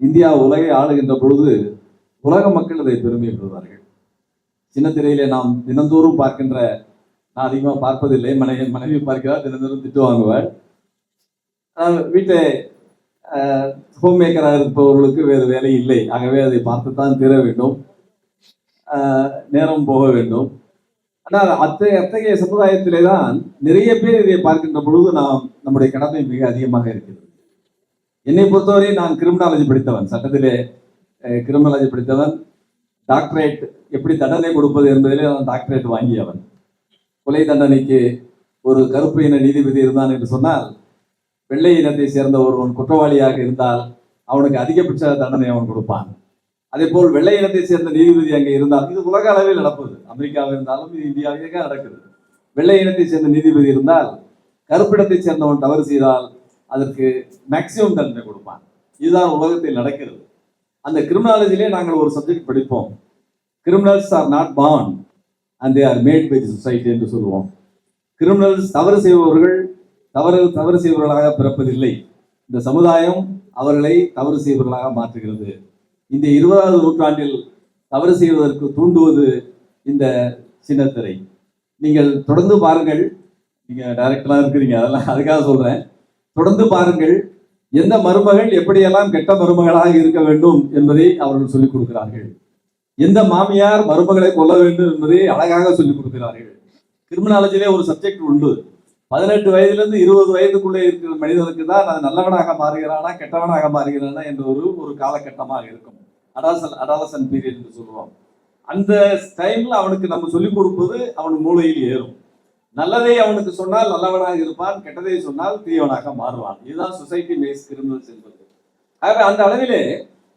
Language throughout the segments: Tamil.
இந்தியா உலகை ஆளுகின்ற பொழுது உலக மக்கள் இதை பெருமைப்படுவார்கள் சின்ன திரையிலே நாம் தினந்தோறும் பார்க்கின்ற நான் அதிகமாக பார்ப்பதில்லை மனைவி மனைவி பார்க்கிறார் தினந்தோறும் திட்டு வாங்குவார். ஆனால் வீட்டை ஹோம் மேக்கராக இருப்பவர்களுக்கு வேறு வேலை இல்லை. ஆகவே அதை பார்த்துத்தான் தீர வேண்டும். நேரம் போக வேண்டும். ஆனால் அத்தகைய அத்தகைய சமுதாயத்திலே தான் நிறைய பேர் இதை பார்க்கின்ற பொழுது நாம் நம்முடைய கடமை மிக அதிகமாக இருக்கிறது. என்னை பொறுத்தவரை நான் கிரிமினாலஜி படித்தவன். சட்டத்திலே கிரிமினாலஜி படித்தவன். டாக்டரேட் எப்படி தண்டனை கொடுப்பது என்பதிலே நான் டாக்டரேட் வாங்கியவன். கொலை தண்டனைக்கு ஒரு கருப்பு இன நீதிபதி இருந்தான் என்று சொன்னால் வெள்ளை இனத்தை சேர்ந்த ஒருவன் குற்றவாளியாக இருந்தால் அவனுக்கு அதிகபட்ச தண்டனை அவன் கொடுப்பான். அதே போல் வெள்ளை இனத்தை சேர்ந்த நீதிபதி அங்கே இருந்தால் இது உலக அளவில் நடப்பது. அமெரிக்காவில் இருந்தாலும் இது இந்தியாவிலேயே நடக்குது வெள்ளை இனத்தை சேர்ந்த நீதிபதி இருந்தால் கருப்பிடத்தை சேர்ந்தவன் தவறு செய்தால் அதற்கு மேக்சிமம் தண்டனை கொடுப்பான் இதுதான் உலகத்தில் நடக்கிறது. அந்த கிரிமினாலஜிலே நாங்கள் ஒரு சப்ஜெக்ட் படிப்போம். Criminals are not born and they are made by society என்று சொல்லுவோம். கிரிமினல்ஸ் தவறு செய்பவர்கள் தவறு தவறு செய்பவர்களாக பிறப்பதில்லை. இந்த சமுதாயம் அவர்களை தவறு செய்பவர்களாக மாற்றுகிறது. இந்த இருபதாவது நூற்றாண்டில் தவறு செய்வதற்கு தூண்டுவது இந்த சின்னத்திரை. நீங்கள் தொடர்ந்து பாருங்கள். நீங்கள் டைரக்டராக இருக்கிறீங்க. அதெல்லாம் அதுக்காக சொல்கிறேன் தொடர்ந்து பாருங்கள் எந்த மருமகள் எப்படியெல்லாம் கெட்ட மருமகளாக இருக்க வேண்டும் என்பதை அவர்கள் சொல்லிக் கொடுக்கிறார்கள். எந்த மாமியார் மருமகளை கொல்ல வேண்டும் என்பதை அழகாக சொல்லிக் கொடுக்கிறார்கள். கிரிமினாலஜிலே ஒரு சப்ஜெக்ட் உண்டு. பதினெட்டு வயதிலிருந்து இருபது வயதுக்குள்ளே இருக்கிற மனிதனுக்கு தான் அது நல்லவனாக மாறுகிறானா கெட்டவனாக மாறுகிறானா என்ற ஒரு ஒரு காலகட்டமாக இருக்கும். அடாசல் அடாலசன் பீரியட் என்று சொல்லுவோம். அந்த டைம்ல அவனுக்கு நம்ம சொல்லிக் கொடுப்பது அவன் மூளையில் ஏறும். நல்லதை அவனுக்கு சொன்னால் நல்லவனாக இருப்பான் கெட்டதை சொன்னால் தீயவனாக மாறுவான். இதுதான் சொசைட்டி பேஸ் கிரிமினல்ஸ் என்பது ஆகவே அந்த அளவிலே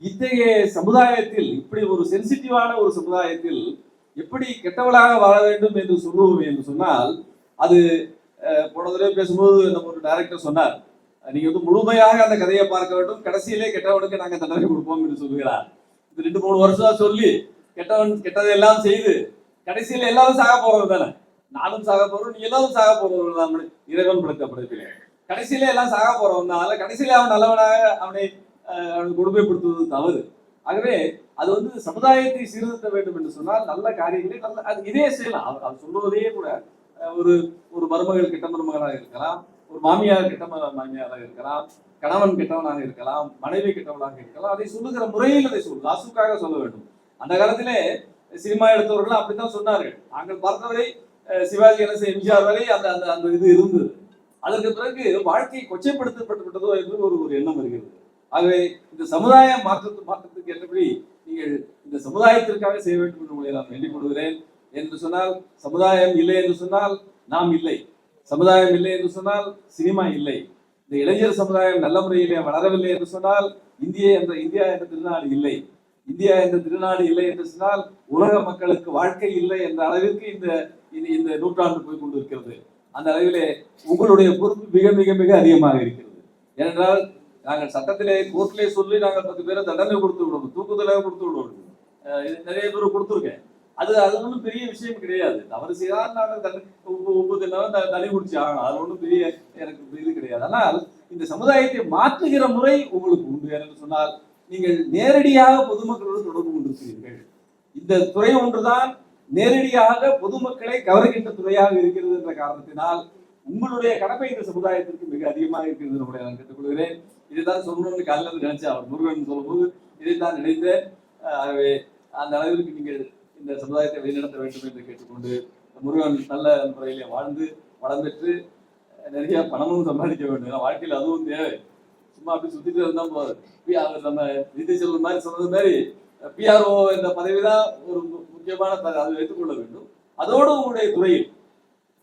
இத்தகைய சமுதாயத்தில் இப்படி ஒரு சென்சிட்டிவான ஒரு சமுதாயத்தில் எப்படி கெட்டவளாக வாழ வேண்டும் என்று சொல்லுவோம் என்று சொன்னால் அது போன தடவை பேசும்போது நம்ம ஒரு டைரக்டர் சொன்னார் நீங்க வந்து முழுமையாக அந்த கதையை பார்க்க வேண்டும். கடைசியிலே கெட்டவனுக்கு நாங்க தண்டனை கொடுப்போம் என்று சொல்லுகிறார். இது ரெண்டு மூணு வருஷம் சொல்லி கெட்டவன் கெட்டதெல்லாம் செய்து கடைசியில எல்லாரும் சாக போறது தானே நானும் சாக போறோம் நீ எல்லாரும் சாக போறவர்கள் தான் இறைவன் படைத்த கடைசியில எல்லாம் சாக போறவனால கடைசியில அவன் நல்லவனாக அவனை அஹ், அவனுக்கு கொடுமைப்படுத்துவது தவறு. ஆகவே அது வந்து சமுதாயத்தை சீர்திருத்த வேண்டும் என்று சொன்னால் நல்ல காரியங்களை நல்ல அது இதே செய்யலாம். அவர் அவர் சொல்வதே கூட ஒரு ஒரு மருமகள் கெட்ட மருமகளாக இருக்கலாம் ஒரு மாமியார் கெட்ட மாமியாராக இருக்கலாம் கணவன் கெட்டவனாக இருக்கலாம் மனைவி கெட்டவனாக இருக்கலாம் அதை சொல்லுகிற முறையில் அதை சொல்லு அசுக்காக சொல்ல வேண்டும். அந்த காலத்திலே சினிமா எடுத்தவர்கள் அப்படித்தான் சொன்னார்கள். நாங்கள் பார்த்தவரை சிவாஜி கணேசன் எம்ஜிஆர் வரை அந்த அந்த அந்த இது இருந்தது. அதற்கு பிறகு வாழ்க்கை கொச்சைப்படுத்தப்பட்டு விட்டதோ என்று ஒரு ஒரு எண்ணம் வருகிறது. ஆகவே இந்த சமுதாய மாற்றத்து மாற்றத்துக்கு ஏற்றபடி நீங்கள் இந்த சமுதாயத்திற்காக செய்ய வேண்டும் என்று உங்களை நான் வேண்டிக் கொள்கிறேன் என்று சொன்னால் சமுதாயம் இல்லை என்று சொன்னால் நாம் இல்லை. சமுதாயம் இல்லை என்று சொன்னால் சினிமா இல்லை. இந்த இளைஞர் சமுதாயம் நல்ல முறையிலே வளரவில்லை என்று சொன்னால் இந்திய என்ற இந்தியா என்ற திருநாடு இல்லை. இந்தியா என்ற திருநாடு இல்லை என்று சொன்னால் உலக மக்களுக்கு வாழ்க்கை இல்லை என்ற அளவிற்கு இந்த இந்த- இந்த நூற்றாண்டு போய் கொண்டிருக்கிறது. அந்த அளவிலே உங்களுடைய பொறுப்பு மிக மிக மிக அதிகமாக இருக்கிறது. ஏனென்றால் நாங்கள் சட்டத்திலே கோர்ட்டிலே சொல்லி நாங்கள் பத்து பேரை தண்டனை கொடுத்து விடுவோம். தூக்குதலாக கொடுத்து விடுவோம். அஹ் இது நிறைய பேர் கொடுத்துருக்கேன். அது அது ஒன்றும் பெரிய விஷயம் கிடையாது. தவறு செய்தால் நாங்கள் தண்ணி உப்பு உப்பு த- தண்ணி குடிச்சு ஆகணும். அது ஒன்றும் பெரிய எனக்கு இது கிடையாது. ஆனால் இந்த சமுதாயத்தை மாற்றுகிற முறை உங்களுக்கு உண்டு. என்று சொன்னால் நீங்கள் நேரடியாக பொதுமக்களோடு தொடர்பு கொண்டிருக்கிறீர்கள். இந்த துறை ஒன்றுதான் நேரடியாக பொதுமக்களை கவர்கின்ற துறையாக இருக்கிறது என்ற காரணத்தினால் உங்களுடைய கடமை இந்த சமுதாயத்திற்கு மிக அதிகமாக இருக்கிறது என்று நான் கேட்டுக்கொள்கிறேன். இதைதான் சொல்லணும்னு காலையில் இருந்து நினைச்சேன் அவர் முருகன் சொல்லும்போது இதைத்தான் நினைத்தேன். ஆகவே அந்த அளவிற்கு நீங்கள் இந்த சமுதாயத்தை வழிநடத்த வேண்டும் என்று கேட்டுக்கொண்டு முருகன் நல்ல முறையிலே வாழ்ந்து வளம் பெற்று நிறைய பணமும் சம்பாதிக்க வேண்டும். வாழ்க்கையில் அதுவும் தேவை. சும்மா அப்படி சுத்திட்டு இருந்தா போதும் பி- நம்ம நிதி செல்வன் மாதிரி சொன்னது மாதிரி பிஆர்ஓ என்ற பதவி தான் ஒரு முக்கியமான பதவி. அதை வைத்துக்கொள்ள வேண்டும். அதோடு உங்களுடைய துறையில்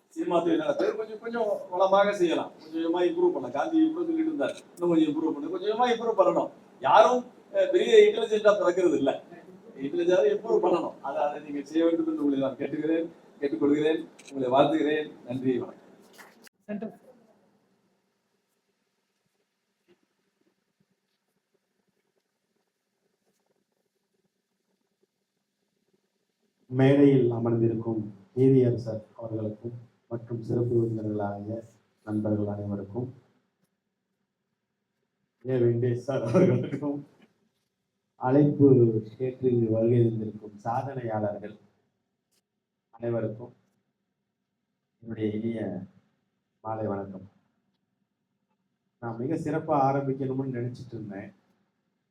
சினிமா துறையில் கொஞ்சம் கொஞ்சம் வளமாக செய்யலாம். கொஞ்சம் கொஞ்சமா இம்ப்ரூவ் பண்ணலாம். காந்தி இம்ப்ரூவ் சொல்லிட்டு இருந்தார். இன்னும் கொஞ்சம் இம்ப்ரூவ் பண்ணு. கொஞ்சம் இம்ப்ரூவ் பண்ணணும். யாரும் பெரிய இன்டெலிஜென்ட்டாக பிறக்கிறது இல்லை. இன்டெலிஜென்டா இம்ப்ரூவ் பண்ணணும். அதை அதை நீங்க செய்ய வேண்டும் என்று உங்களை நான் கேட்டுக்கிறேன் கேட்டுக்கொள்கிறேன். உங்களை வாழ்த்துகிறேன். நன்றி வணக்கம். மேடையில் அமர்ந்திருக்கும் நீதியரசர் அவர்களுக்கும் மற்றும் சிறப்பு விருந்தினர்களாகிய நண்பர்கள் அனைவருக்கும் ஏ வெங்கடேஷ் சார் அவர்களுக்கும் அழைப்பு ஏற்று வருகை தந்திருக்கும் சாதனையாளர்கள் அனைவருக்கும் என்னுடைய இனிய மாலை வணக்கம். நான் மிக சிறப்பாக ஆரம்பிக்கணும்னு நினச்சிட்டு இருந்தேன்.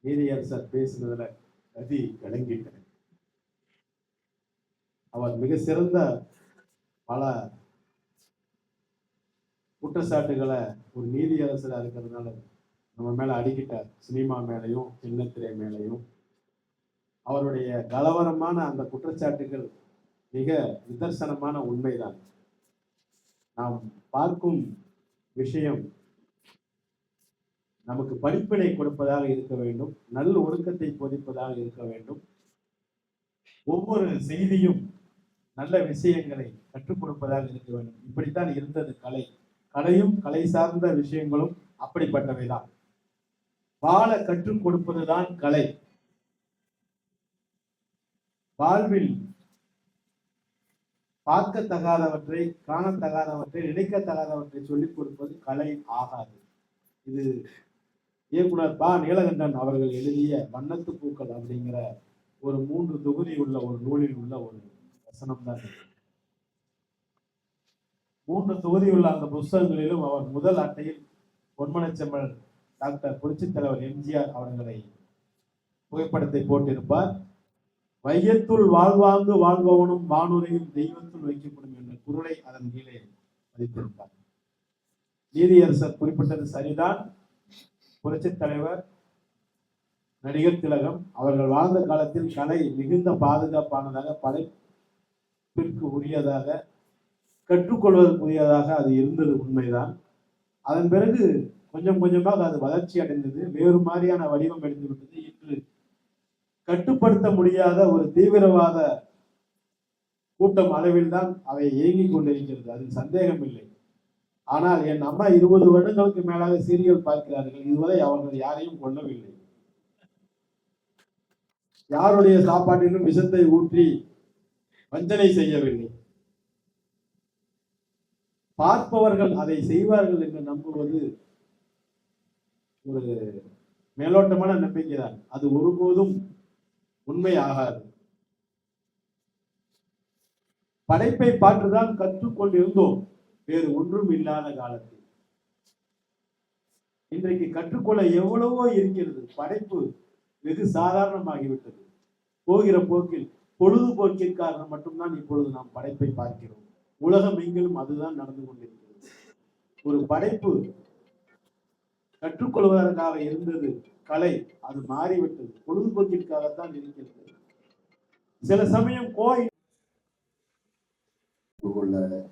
நீதியரசர் பேசுனதுல கதி கலங்கிட்டேன் அவர் மிக சிறந்த பல குற்றச்சாட்டுகளை ஒரு நீதியரசராக இருக்கிறதுனால நம்ம மேல அடிக்கிட்டார் சினிமா மேலையும் சின்னத்திரை மேலையும் அவருடைய கலவரமான அந்த குற்றச்சாட்டுகள் மிக நிதர்சனமான உண்மைதான். நாம் பார்க்கும் விஷயம் நமக்கு படிப்பினை கொடுப்பதாக இருக்க வேண்டும் நல்ல ஒழுக்கத்தை பொதிப்பதாக இருக்க வேண்டும். ஒவ்வொரு செய்தியும் நல்ல விஷயங்களை கற்றுக் கொடுப்பதாக இருக்க வேண்டும். இப்படித்தான் இருந்தது கலை. கலையும் கலை சார்ந்த விஷயங்களும் அப்படிப்பட்டவைதான். வாழ கற்றுக் கொடுப்பதுதான் கலை. வாழ்வில் பார்க்கத்தகாதவற்றை காணத்தகாதவற்றை நினைக்கத்தகாதவற்றை சொல்லிக் கொடுப்பது கலை ஆகாது. இது இயக்குனர் பா. நீலகண்டன் அவர்கள் எழுதிய வண்ணத்து பூக்கள் அப்படிங்கிற ஒரு மூன்று தொகுதி உள்ள ஒரு நூலில் உள்ள ஒரு வசனம் தான் மூன்று தொகுதி உள்ள அந்த புஸ்தகங்களிலும் அவர் முதல் அட்டையில் பொன்மனச்செம்மல் டாக்டர் புரட்சித் தலைவர் எம்ஜிஆர் அவர்களை புகைப்படத்தை போட்டிருப்பார். வையத்துள் வாழ்வாங்கு வாழ்பவனும் வானுரையும் தெய்வத்துள் வைக்கப்படும் என்ற குரலை அதன் கீழே பதித்திருப்பார். நீதியரசர் குறிப்பிட்டது சரிதான். புரட்சித் தலைவர் நடிகர் திலகம் அவர்கள் வாழ்ந்த காலத்தில் கலை மிகுந்த பாதுகாப்பானதாக படைப்பிற்கு உரியதாக கற்றுக்கொள்வதற்குரியதாக அது இருந்தது உண்மைதான். அதன் பிறகு கொஞ்சம் கொஞ்சமாக அது வளர்ச்சி அடைந்தது வேறு மாதிரியான வடிவம் எடுத்து விட்டது. இன்று கட்டுப்படுத்த முடியாத ஒரு தீவிரவாத கூட்டம் அளவில் தான் அவை இயங்கிக் கொண்டிருக்கிறது. அதில் சந்தேகம் இல்லை ஆனால் என் அம்மா இருபது வருடங்களுக்கு மேலாக சீரியல் பார்க்கிறார்கள். இதுவரை அவர்கள் யாரையும் கொல்லவில்லை. யாருடைய சாப்பாட்டிலும் விஷத்தை ஊற்றி வஞ்சனை செய்யவில்லை. பார்ப்பவர்கள் அதை செய்வார்கள் என்று நம்புவது ஒரு மேலோட்டமான நம்பிக்கைதான். அது ஒருபோதும் உண்மை ஆகாது படைப்பை பார்த்துதான் கற்றுக்கொண்டிருந்தோம். வேறு ஒன்றும் இல்லாத காலத்தில். இன்றைக்கு கற்றுக்கொள்ள எவ்வளவோ இருக்கிறது. படைப்பு வெகு சாதாரணமாகிவிட்டது. போகிற போக்கில் பொழுதுபோக்கிற்காக மட்டும்தான் இப்பொழுது நாம் படைப்பை பார்க்கிறோம். உலகம் எங்கிலும் அதுதான் நடந்து கொண்டிருக்கிறது. ஒரு படைப்பு கற்றுக்கொள்வதற்காக இருந்தது கலை அது மாறிவிட்டது. பொழுதுபோக்கிற்காகத்தான் இருக்கிறது. சில சமயம் கோயில் உள்ள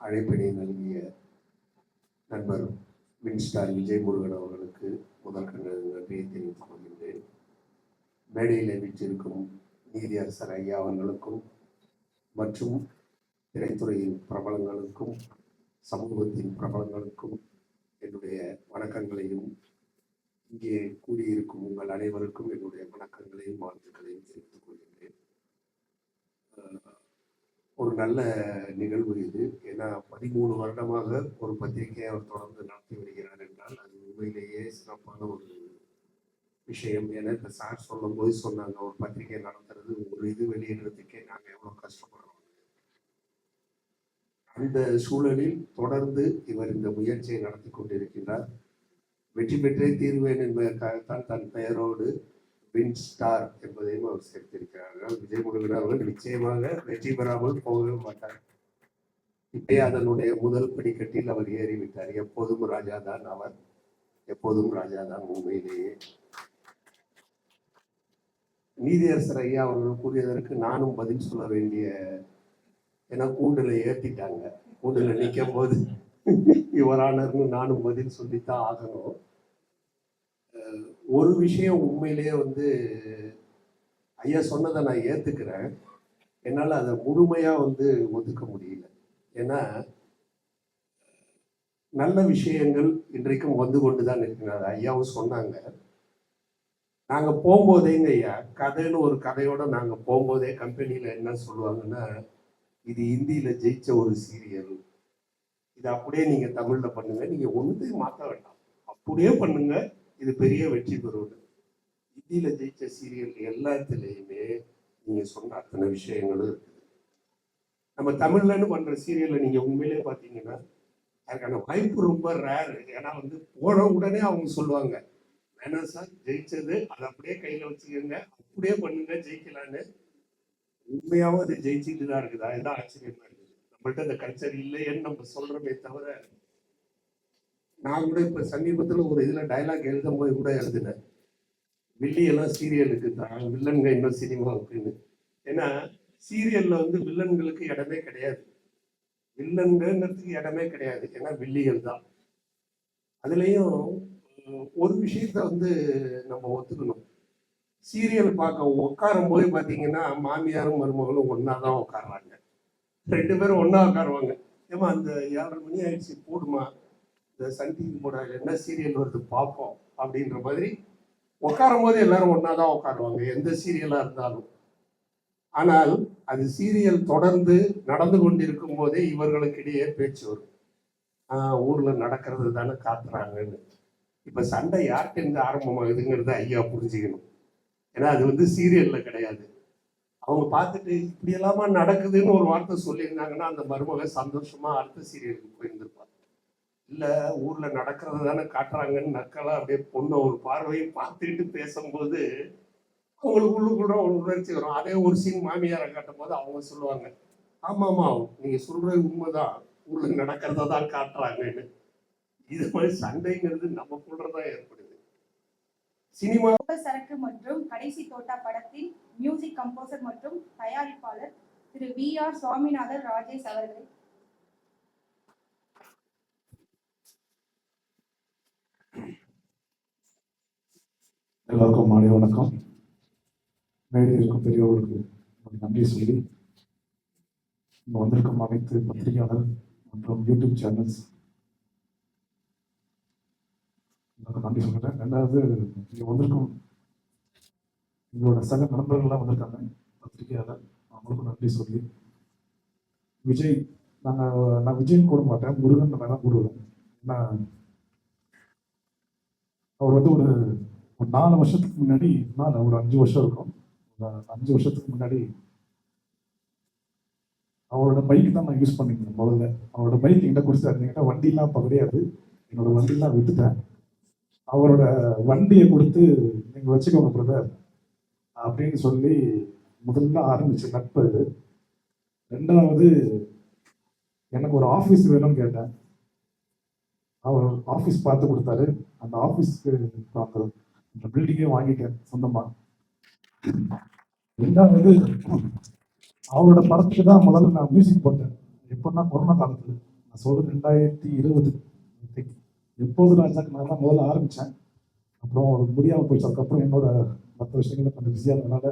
அழைப்பினை நல்கிய நண்பர் வின்ஸ்டார் விஜய் முருகன் அவர்களுக்கு முதற்கண் நன்றியை தெரிவித்துக் கொள்கின்றேன். மேடையில் வீற்றிருக்கும் நீதியரசர் ஐயா அவர்களுக்கும் மற்றும் திரைத்துறையின் பிரபலங்களுக்கும் சமூகத்தின் பிரபலங்களுக்கும் என்னுடைய வணக்கங்களையும் இங்கே கூடியிருக்கும் உங்கள் அனைவருக்கும் என்னுடைய வணக்கங்களையும் வாழ்த்துக்களையும் தெரிவித்துக் கொள்கின்றேன். ஒரு நல்ல நிகழ்வு இது. ஏன்னா பதிமூணு வருடமாக ஒரு பத்திரிகையை அவர் தொடர்ந்து நடத்தி வருகிறார் என்றால் அது உண்மையிலேயே சிறப்பான ஒரு விஷயம். ஏன்னா இப்போ சார் சொல்லும் போது சொன்னாங்க ஒரு பத்திரிகை நடத்துறது ஒரு இது வெளியிடுறதுக்கே நாங்கள் எவ்வளோ கஷ்டப்படுறோம். அந்த சூழலில் தொடர்ந்து இவர் இந்த முயற்சியை நடத்தி கொண்டிருக்கின்றார். வெற்றி பெற்றே தீர்வேன் என்பதற்காகத்தான் தன் பெயரோடு வின் ஸ்டார் என்பதையும் அவர் சேர்த்திருக்கிறார்கள். விஜய் முருகன் அவர்கள் நிச்சயமாக வெற்றி பெறாமல் போகவே மாட்டார். இப்பே அதனுடைய முதல் படிக்கட்டில் அவர் ஏறிவிட்டார். எப்போதும் ராஜா தான் அவர். எப்போதும் ராஜா தான் உண்மையிலேயே. நீதியரசர் ஐயா அவர்கள் கூறியதற்கு நானும் பதில் சொல்ல வேண்டிய ஏன்னா கூண்டில் ஏத்திட்டாங்க. கூண்டில் நிற்கும் போது இவரானர்னு நானும் பதில் சொல்லித்தான் ஆகணும். ஒரு விஷயம் உண்மையிலேயே வந்து ஐயா சொன்னதை நான் ஏத்துக்கிறேன். என்னால் அதை முழுமையா வந்து ஒதுக்க முடியல. ஏன்னா நல்ல விஷயங்கள் இன்றைக்கும் வந்து கொண்டு தான் இருக்கிறார் ஐயாவும் சொன்னாங்க. நாங்கள் போகும்போதேங்க ஐயா கதைன்னு ஒரு கதையோட நாங்கள் போகும்போதே கம்பெனியில் என்ன சொல்லுவாங்கன்னா இது ஹிந்தியில் ஜெயிச்ச ஒரு சீரியல். இது அப்படியே நீங்கள் தமிழில் பண்ணுங்க. நீங்கள் ஒன்றுத்தையும் மாற்ற வேண்டாம். அப்படியே பண்ணுங்க. இது பெரிய வெற்றி பெறுவது. ஹிந்தியில் ஜெயிச்ச சீரியல் எல்லாத்துலேயுமே நீங்கள் சொன்ன அத்தனை விஷயங்களும் இருக்குது. நம்ம தமிழ்லன்னு பண்ணுற சீரியலை நீங்கள் உண்மையிலே பார்த்தீங்கன்னா அதுக்கான வாய்ப்பு ரொம்ப ரேரு ஏன்னா வந்து போன உடனே அவங்க சொல்லுவாங்க வேணாம் சார் ஜெயிச்சது. அதை அப்படியே கையில வச்சுக்கோங்க. அப்படியே பண்ணுங்க. ஜெயிக்கலான்னு. உண்மையாவும் அது ஜெயிச்சுட்டு தான் இருக்குது. அதுதான் ஆச்சரியமா இருக்குது. நம்மள்ட்ட அந்த கல்ச்சர் இல்லையேன்னு நம்ம சொல்றோமே தவிர நான் கூட இப்ப சமீபத்துல ஒரு இதுல டயலாக் எழுதும் போது கூட எழுதினேன். வில்லியெல்லாம் சீரியலுக்கு தான். வில்லன்க இன்னும் சினிமாவுக்குன்னு ஏன்னா சீரியல்ல வந்து வில்லன்களுக்கு இடமே கிடையாது. வில்லன்கிறதுக்கு இடமே கிடையாது. ஏன்னா வில்லிகள் தான். அதுலயும் ஒரு விஷயத்த வந்து நம்ம ஒத்துக்கணும். சீரியல் பார்க்க உட்காரும் போது பார்த்தீங்கன்னா மாமியாரும் மருமகளும் ஒன்றா தான் உட்காடுறாங்க ரெண்டு பேரும் ஒன்றா உட்காருவாங்க. ஏமா அந்த ஏழரை மணி ஆயிடுச்சு போடுமா? இந்த சன் டிவி போட என்ன சீரியல் வருது பார்ப்போம் அப்படின்ற மாதிரி உட்காரும் போது எல்லாரும் ஒன்றா தான் உட்காருவாங்க எந்த சீரியலாக இருந்தாலும். ஆனால் அது சீரியல் தொடர்ந்து நடந்து கொண்டிருக்கும் போதே இவர்களுக்கிடையே பேச்சு வரும். ஊரில் நடக்கிறது தானே காத்துறாங்கன்னு இப்ப சண்டை யார்கிட்ட இருந்து ஆரம்பமாகுதுங்கிறத ஐயா புரிஞ்சுக்கணும். ஏன்னா அது வந்து சீரியல்ல கிடையாது. அவங்க பார்த்துட்டு இப்படி எல்லாமா நடக்குதுன்னு ஒரு வார்த்தை சொல்லியிருந்தாங்கன்னா அந்த மருமக சந்தோஷமா அடுத்த சீரியலுக்கு போயிருந்திருப்பாங்க இல்ல ஊர்ல நடக்கிறது தானே காட்டுறாங்கன்னு நக்கலா அப்படியே பொண்ணை ஒரு பார்வையை பார்த்துக்கிட்டு பேசும்போது அவங்களுக்கு உள்ளுக்குள்ள ஒரு உணர்ச்சி வரும். அதே ஒரு சீன் மாமியாரை காட்டும் போது அவங்க சொல்லுவாங்க ஆமாம் ஆமா நீங்க சொல்றது உண்மைதான். ஊர்ல நடக்கிறத தான் காட்டுறாங்கன்னு. இது மாதிரி சண்டைங்கிறது நமக்குள்ளதான் ஏற்படுது. சினிமா சரக்கு மற்றும் கடைசி தோட்டா படத்தின் மியூசிக் கம்போசர் மற்றும் தயாரிப்பாளர் திரு வி ஆர் சுவாமிநாதன் ராஜேஷ் அவர்கள். எல்லாருக்கும் மாலை வணக்கம். மேடையில் இருக்கும் பெரியவர்களுக்கு நன்றி சொல்லி இங்கே வந்திருக்கும் அனைத்து பத்திரிகையாளர் மற்றும் யூடியூப் சேனல்ஸ் எல்லாருக்கும் நன்றி சொல்கிறேன் ரெண்டாவது இங்கே வந்திருக்கும் எங்களோட சக நண்பர்கள்லாம் வந்திருக்காங்க. பத்திரிகையாளர் அவங்களுக்கும் நன்றி சொல்லி. விஜய் நாங்கள் நான் விஜய்னு கூட மாட்டேன் முருகன் வேணால் கூடுவேன். ஏன்னா அவர் வந்து ஒரு ஒரு நாலு வருஷத்துக்கு முன்னாடி நாலு ஒரு அஞ்சு வருஷம் இருக்கும். அஞ்சு வருஷத்துக்கு முன்னாடி அவரோட பைக் தான் நான் யூஸ் பண்ணிக்கிறேன் முதல்ல. அவரோட பைக் என்கிட்ட கொடுத்தாரு என்கிட்ட வண்டிலாம் அப்போ கிடையாது என்னோட வண்டிலாம் விட்டுட்டேன். அவரோட வண்டியை கொடுத்து நீங்கள் வச்சுக்கோங்க பிரதர் அப்படின்னு சொல்லி முதல்ல ஆரம்பிச்ச நட்பு இது. ரெண்டாவது எனக்கு ஒரு ஆஃபீஸ் வேணும்னு கேட்டேன். அவர் ஆஃபீஸ் பார்த்து கொடுத்தாரு. அந்த ஆஃபீஸ்க்கு அந்த பில்டிங்கே வாங்கிட்டேன் சொந்தமாக ரெண்டாவது அவரோட படத்துக்கு தான் முதல்ல நான் மியூசிக் போட்டேன். எப்போன்னா கொரோனா காலத்தில். நான் சொல்கிறது ரெண்டாயிரத்தி இருபது எப்போது ராஜாக்கு நான் தான் முதல்ல ஆரம்பித்தேன் அப்புறம் அது முடியாம போயிடுச்சு. அதுக்கப்புறம் என்னோட மற்ற விஷயங்களை கொஞ்சம் பிஸியாக இருந்தனால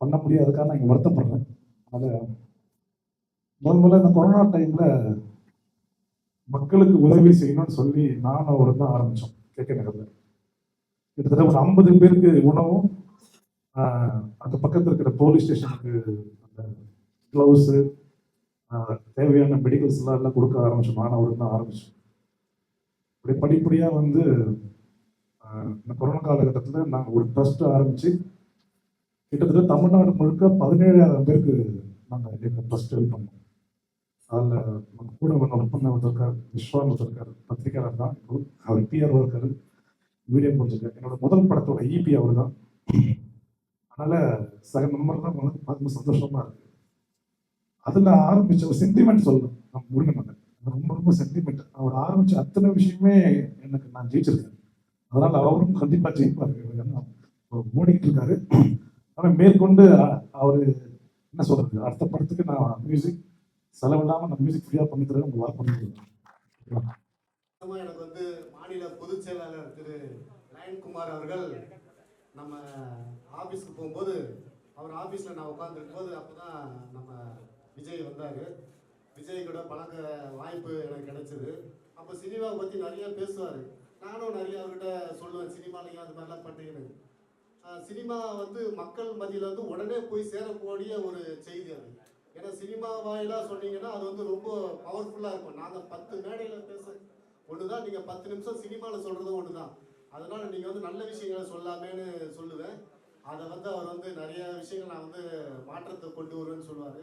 பண்ண முடியாதுக்காக நான் இங்கே வருத்தப்படுறேன். அதனால் முதல் முதல்ல இந்த கொரோனா டைமில் மக்களுக்கு உதவி செய்யணும்னு சொல்லி நான் ஒரு தான் ஆரம்பித்தோம் கேட்க நகரில். கிட்டத்தட்ட ஒரு ஐம்பது பேருக்கு உணவும் அந்த பக்கத்தில் இருக்கிற போலீஸ் ஸ்டேஷனுக்கு அந்த க்ளவுஸு தேவையான மெடிக்கல்ஸ் எல்லாம் கொடுக்க ஆரம்பிச்சோம். நான் ஒரு தான் ஆரம்பித்தோம் இப்படி படிப்படியாக வந்து இந்த கொரோனா காலகட்டத்தில் நாங்கள் ஒரு ட்ரஸ்ட் ஆரம்பித்து கிட்டத்தட்ட தமிழ்நாடு முழுக்க பதினேழாயிரம் பேருக்கு நாங்கள் எங்கள் ட்ரஸ்ட் ஹெல்ப் பண்ணோம். அதில் நம்ம கூட ஒன்று ஒர்க் பண்ண ஒருத்தர் இருக்கார் விஸ்வான் ஒருத்தர் இருக்கார் பத்திரிக்கையாளர் தான். அவர் பிஆர் ஒருக்கார் வீடியோ முடிஞ்சிருக்கார் என்னோட முதல் படத்தோட இபி அவர் தான். அதனால் சக நம்பர் தான் வந்து பார்க்கும் சந்தோஷமா அதில் ஆரம்பித்த ஒரு சென்டிமெண்ட் சொல்லணும். நம்ம முருகன் மன்னன் ரொம்ப ரொம்ப சென்டிமெண்ட் அவர் ஆரம்பிச்ச அத்தனை விஷயமே எனக்கு நான் ஜெயிச்சிருக்கேன். அதனால அவரும் கண்டிப்பா ஜெயிப்பார். ஏன்னா ஓடிக்கிட்டு இருக்காரு. ஆனா மேற்கொண்டு அவரு என்ன சொல்றது? அடுத்த படத்துக்கு நான் மியூசிக் செலவில்லாம நான் மியூசிக் ஃப்ரீயா பண்ணி தரேன் உங்களுக்கு பண்ணி எனக்கு வந்து மாநில பொதுச் செயலாளர் திரு நயன்குமார் அவர்கள் நம்ம ஆபீஸ்க்கு போகும்போது அவர் ஆபீஸ்ல நான் உட்காந்துருக்கும் போது அப்பதான் நம்ம விஜய் வந்தாரு. விஜய் கூட பழக்க வாய்ப்பு எனக்கு கிடைச்சது. அப்போ சினிமாவை பற்றி நிறைய பேசுவார். நானும் நிறைய அவர்கிட்ட சொல்லுவேன் சினிமாலையும் அது மாதிரிலாம் பண்ணுறீங்கன்னு சினிமா வந்து மக்கள் மத்தியில் வந்து உடனே போய் சேரக்கூடிய ஒரு செய்தி அது. ஏன்னா சினிமா வாயிலாக சொன்னீங்கன்னா அது வந்து ரொம்ப பவர்ஃபுல்லாக இருக்கும். நாங்கள் பத்து மேடையில் பேச தான் நீங்கள் பத்து நிமிஷம் சினிமாவில் சொல்கிறது ஒன்று தான் அதனால் நீங்கள் வந்து நல்ல விஷயங்களை சொல்லாமேன்னு சொல்லுவேன். அதை வந்து அவர் வந்து நிறைய விஷயங்கள் நான் வந்து மாற்றத்தை கொண்டு வருவேன்னு சொல்லுவார்.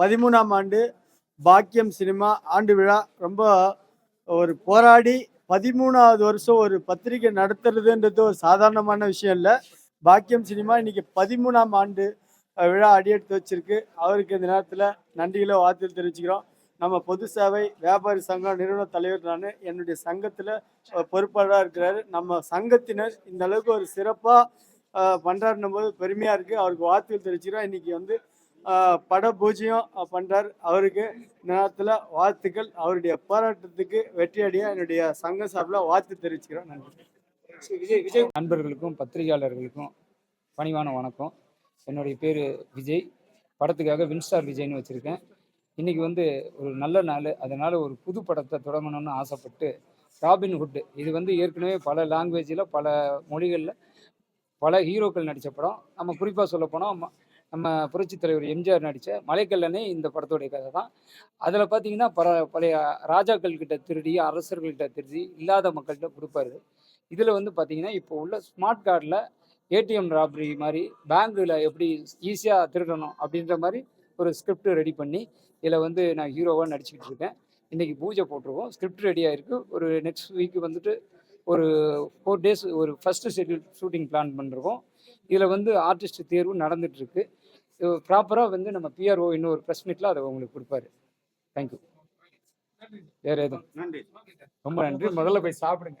பதிமூணாம் ஆண்டு பாக்கியம் சினிமா ஆண்டு விழா. ரொம்ப ஒரு போராடி பதிமூணாவது வருஷம் ஒரு பத்திரிக்கை நடத்துறதுன்றது ஒரு சாதாரணமான விஷயம் இல்லை. பாக்கியம் சினிமா இன்னைக்கு பதிமூணாம் ஆண்டு விழா அடியெடுத்து வச்சிருக்கு. அவருக்கு இந்த நேரத்தில் நன்றிகளை வாழ்த்து தெரிவிச்சுக்கிறோம். நம்ம பொது சேவை வியாபாரி சங்கம் நிறுவன தலைவர் நான் என்னுடைய சங்கத்தில் பொறுப்பாளராக இருக்கிறாரு. நம்ம சங்கத்தினர் இந்த அளவுக்கு ஒரு சிறப்பாக பண்ணுறாருன்னும் போது பெருமையாக இருக்குது அவருக்கு வாழ்த்துக்கள் தெரிவிச்சுக்கிறோம். இன்னைக்கு வந்து பட பூஜ்யம் பண்றார். அவருக்கு இந்த நேரத்தில் வாழ்த்துக்கள். அவருடைய போராட்டத்துக்கு வெற்றியடைய என்னுடைய சங்க சார்பில் வாழ்த்து தெரிவிச்சுக்கிறோம். நன்றி. நண்பர்களுக்கும் பத்திரிகையாளர்களுக்கும் பணிவான வணக்கம். என்னுடைய பேர் விஜய். படத்துக்காக வின்ஸ்டார் விஜய்னு வச்சுருக்கேன். இன்றைக்கி வந்து ஒரு நல்ல நாள். அதனால் ஒரு புது படத்தை தொடங்கணும்னு ஆசைப்பட்டு ராபின் ஹுட் இது வந்து ஏற்கனவே பல லாங்குவேஜில் பல மொழிகளில் பல ஹீரோக்கள் நடித்த படம். நம்ம குறிப்பாக சொல்ல போனால் நம்ம புரட்சி தலைவர் எம்ஜிஆர் நடித்த மலைக்கல்லனே இந்த படத்துடைய கதை தான். அதில் பார்த்தீங்கன்னா பல பழைய ராஜாக்கள் கிட்ட திருடி அரசர்கள்கிட்ட திருடி இல்லாத மக்கள்கிட்ட கொடுப்பாரு. இதில் வந்து பார்த்தீங்கன்னா இப்போ உள்ள ஸ்மார்ட் கார்டில் ஏடிஎம் ராப்ரி மாதிரி பேங்க்கில் எப்படி ஈஸியாக திருடணும் அப்படின்ற மாதிரி ஒரு ஸ்கிரிப்ட் ரெடி பண்ணி இதில் வந்து நான் ஹீரோவாக நடிச்சுக்கிட்டு இருக்கேன். இன்றைக்கி பூஜை போட்டிருக்கோம் ஸ்கிரிப்ட் ரெடியாக இருக்குது ஒரு நெக்ஸ்ட் வீக் வந்துட்டு ஒரு ஃபோர் டேஸ் ஒரு ஃபஸ்ட்டு ஷெட்யூல் ஷூட்டிங் பிளான் பண்ணிருக்கோம். இதில் வந்து ஆர்டிஸ்ட் தேர்வு நடந்துகிட்ருக்கு ப்ராப்பராக வந்து நம்ம பிஆர்ஓ இன்னொரு ப்ரெஸ் மீட்டில் அதை உங்களுக்கு கொடுப்பாரு. தேங்க்யூ வேறு எதுவும்? நன்றி. ரொம்ப நன்றி. முதல்ல போய் சாப்பிடுங்க.